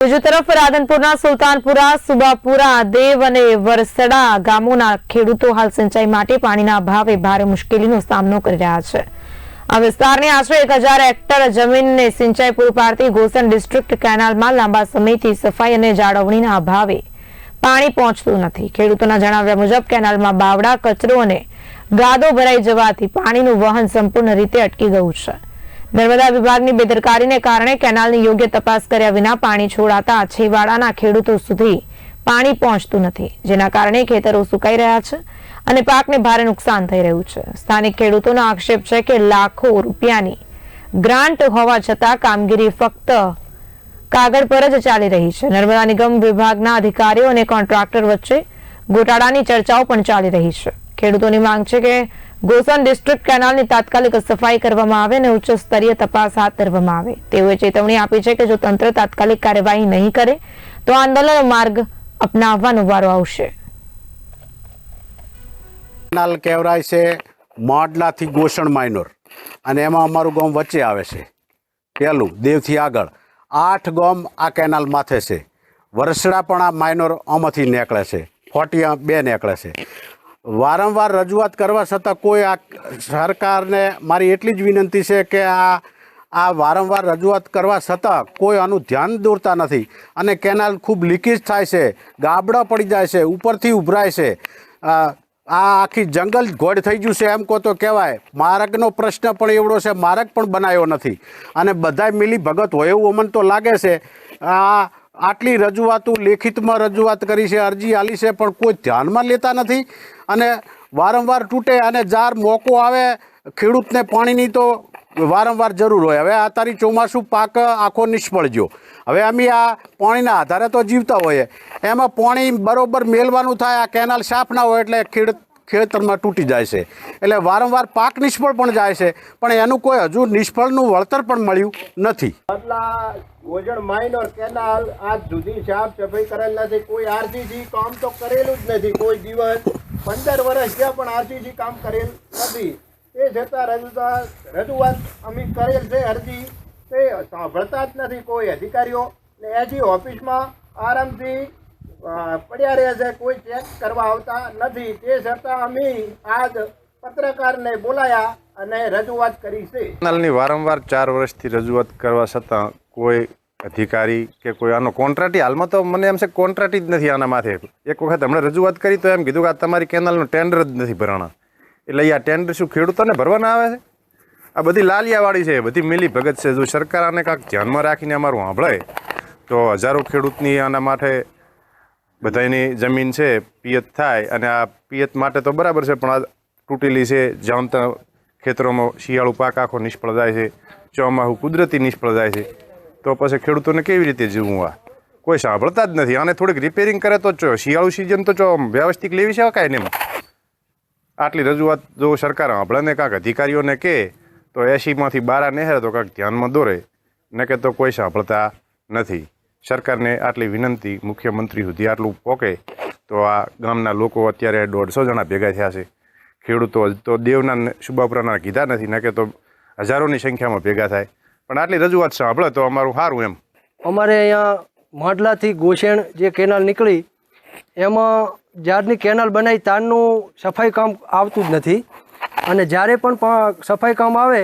બીજી તરફ રાધનપુરના સુલતાનપુરા, સુબાપુરા, દેવ અને વરસડા ગામોના ખેડૂતો હાલ સિંચાઈ માટે પાણીના અભાવે ભારે મુશ્કેલીનો સામનો કરી રહ્યા છે. આ વિસ્તારની આશરે એક હજાર હેક્ટર જમીનને સિંચાઈ પૂરી પાડતી ગોસન ડિસ્ટ્રિક્ટ કેનાલમાં લાંબા સમયથી સફાઈ અને જાળવણીના અભાવે પાણી પહોંચતું નથી. ખેડૂતોના જણાવ્યા મુજબ, કેનાલમાં બાવડા, કચરો અને ગાદો ભરાઈ જવાથી પાણીનું વહન સંપૂર્ણ રીતે અટકી ગયું છે. નર્મદા વિભાગની બેદરકારીને કારણે કેનાલની યોગ્ય તપાસ કર્યા વિના પાણી છોડાતા છેવાડાના ખેડૂતો સુધી પાણી પહોંચતું નથી, જેના કારણે ખેતરો સુકાઈ રહ્યા છે અને પાકને ભારે નુકસાન થઈ રહ્યું છે. સ્થાનિક ખેડૂતોનો આક્ષેપ છે કે લાખો રૂપિયાની ગ્રાન્ટ હોવા છતાં કામગીરી ફક્ત કાગળ પર જ ચાલી રહી છે. નર્મદા નિગમ વિભાગના અધિકારીઓ અને કોન્ટ્રાક્ટર વચ્ચે ગોટાળાની ચર્ચાઓ પણ ચાલી રહી છે. ખેડૂતોની માંગ છે કે ગોસન ડિસ્ટ્રિક્ટ કેનાલની તાત્કાલિક સફાઈ કરવામાં આવે અને ઉચ્ચ સ્તરીય તપાસ હાથ ધરવામાં આવે. તેઓએ ચેતવણી આપી છે કે જો તંત્ર તાત્કાલિક કાર્યવાહી નહીં કરે, તો આંદોલન માર્ગ અપનાવવાનો વારો આવશે. કેનાલ કહેવાય છે, મોડલાથી ગોસણ માઇનોર અને એમાં અમારું ગામ વચ્ચે આવે છે. પહેલું, દેવથી આગળ. આઠ ગામ આ કેનાલ માથે છે. વરસડા પણ આ માઇનોર આમાંથી નીકળે છે. ફોટિયા બે નીકળે છે. વારંવાર રજૂઆત કરવા છતાં કોઈ આ સરકારને મારી એટલી જ વિનંતી છે કે આ આ વારંવાર રજૂઆત કરવા છતાં કોઈ આનું ધ્યાન દોરતા નથી. અને કેનાલ ખૂબ લીકેજ થાય છે, ગાબડા પડી જાય છે, ઉપરથી ઉભરાય છે. આ આખી જંગલ ઘોડ થઈ ગયું છે એમ કહો તો કહેવાય. માર્ગનો પ્રશ્ન પણ એવડો છે, માર્ગ પણ બનાવ્યો નથી. અને બધાય મિલી ભગત હોય એવું અમને તો લાગે છે. આ આટલી રજૂઆતો લેખિતમાં રજૂઆત કરી છે, અરજી આલી છે, પણ કોઈ ધ્યાનમાં લેતા નથી. અને વારંવાર તૂટે અને જાર મોકો આવે, ખેડૂતને પાણીની તો વારંવાર જરૂર હોય. હવે આ તારી ચોમાસું પાક આખો નિષ્ફળ ગયો. હવે અમે આ પાણીના આધારે તો જીવતા હોઈએ. એમાં પાણી બરોબર મેલવાનું થાય, આ કેનાલ સાફ ના હોય એટલે ખેડૂત ખેતરમાં તૂટી જાય છે. એટલે વારંવાર પાક નિષ્ફળ પણ જાય છે. પણ એનું કોઈ હજુ નિષ્ફળનું વળતર પણ મળ્યું નથી. ગોજણ માઇનોર કેનાલ આજ સુધી સાફ સફાઈ કરેલ નથી. કોઈ આરસીસી કામ તો કરેલું જ નથી. કોઈ દિવસ પંદર વર્ષ થયા પણ આરસીસી કામ કરેલ નથી. એ છતાં રજૂઆત રજૂઆત અમે કરેલ છે અરજી. તે સાંભળતા જ નથી કોઈ અધિકારીઓ. ને એજી ઓફિસમાં આરામથી પડ્યા રહ્યા છે કોઈ ચેક કરવા આવતા નથી. તે છતાં અમે આજ પત્રકારને બોલાયા અને રજૂઆત કરી છે. કેનાલની વારંવાર ચાર વર્ષથી રજૂઆત કરવા છતાં કોઈ અધિકારી કે કોઈ આનો કોન્ટ્રાક્ટી હાલમાં તો મને એમ છે કોન્ટ્રાક્ટ જ નથી આના માથે. એક વખત હમણાં રજૂઆત કરી તો એમ કીધું કે આ તમારી કેનાલનું ટેન્ડર જ નથી ભરાણા એટલે આ ટેન્ડર શું ખેડૂતોને ભરવાના આવે છે? આ બધી લાલિયાવાળી છે, બધી મિલી ભગત છે. જો સરકાર આને કાંઈક ધ્યાનમાં રાખીને અમારું સાંભળે તો હજારો ખેડૂતની આના માટે બધાની જમીન છે, પિયત થાય અને આ પિયત માટે તો બરાબર છે, પણ આ તૂટેલી છે જામતા ખેતરોમાં શિયાળુ પાક આખો નિષ્ફળ જાય છે ચોમાસું કુદરતી નિષ્ફળ જાય છે. તો પછી ખેડૂતોને કેવી રીતે જીવવું આ? કોઈ સાંભળતા જ નથી. આને થોડીક રિપેરિંગ કરે તો ચો શિયાળુ સિઝન તો ચો વ્યવસ્થિત લેવી શકાય કાંઈ નહીં આટલી રજૂઆત જો સરકાર સાંભળે કાંઈક અધિકારીઓને કહે, તો એસીમાંથી બારા નહેરે તો કાંઈક ધ્યાનમાં દોરે. ન કે તો કોઈ સાંભળતા નથી. સરકારને આટલી વિનંતી મુખ્યમંત્રી સુધી આટલું પોકે તો આ ગામના લોકો અત્યારે દોઢસો જણા ભેગા થયા છે. ખેડૂતો તો દેવના ને શુભાપુરાના કીધા નથી, ન કે તો હજારોની સંખ્યામાં ભેગા થાય. પણ આટલી રજૂઆત સાંભળે તો અમારું સારું એમ. અમારે અહીંયા માંડલાથી ગોસેણ જે કેનાલ નીકળી, એમાં જ્યારની કેનાલ બનાવી તારનું સફાઈ કામ આવતું જ નથી. અને જ્યારે પણ સફાઈ કામ આવે,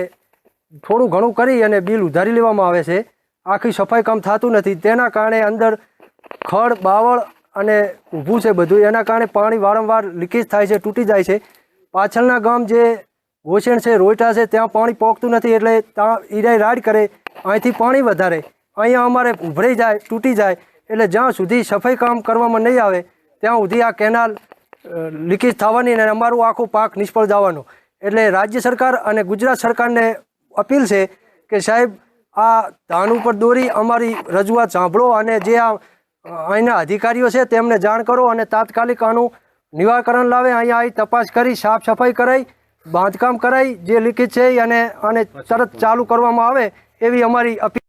થોડું ઘણું કરી અને બિલ ઉધારી લેવામાં આવે છે. આખી સફાઈ કામ થતું નથી. તેના કારણે અંદર ખડ, બાવળ અને ઊભું છે બધું. એના કારણે પાણી વારંવાર લીકેજ થાય છે, તૂટી જાય છે. પાછળના ગામ જે ગોસેણ છે રોયટા છે, ત્યાં પાણી પોકતું નથી એટલે ત્યાં ઈરાઈ રાડ કરે. અહીંથી પાણી વધારે. અહીંયા અમારે ઉભરાઈ જાય, તૂટી જાય એટલે જ્યાં સુધી સફાઈ કામ કરવામાં નહીં આવે, ત્યાં સુધી આ કેનાલ લીકેજ થવાની અને અમારું આખું પાક નિષ્ફળ જવાનો. એટલે રાજ્ય સરકાર અને ગુજરાત સરકારને અપીલ છે કે સાહેબ આ ધાન ઉપર દોરી અમારી રજૂઆત સાંભળો અને જે આ અહીંના અધિકારીઓ છે તેમને જાણ કરો અને તાત્કાલિક આનું નિવારણ લાવે. અહીંયા આવી તપાસ કરી સાફ સફાઈ કરાઈ બાંધકામ કરાઈ જે લીકેજ છે અને આને તરત ચાલુ કરવામાં આવે એવી અમારી અપીલ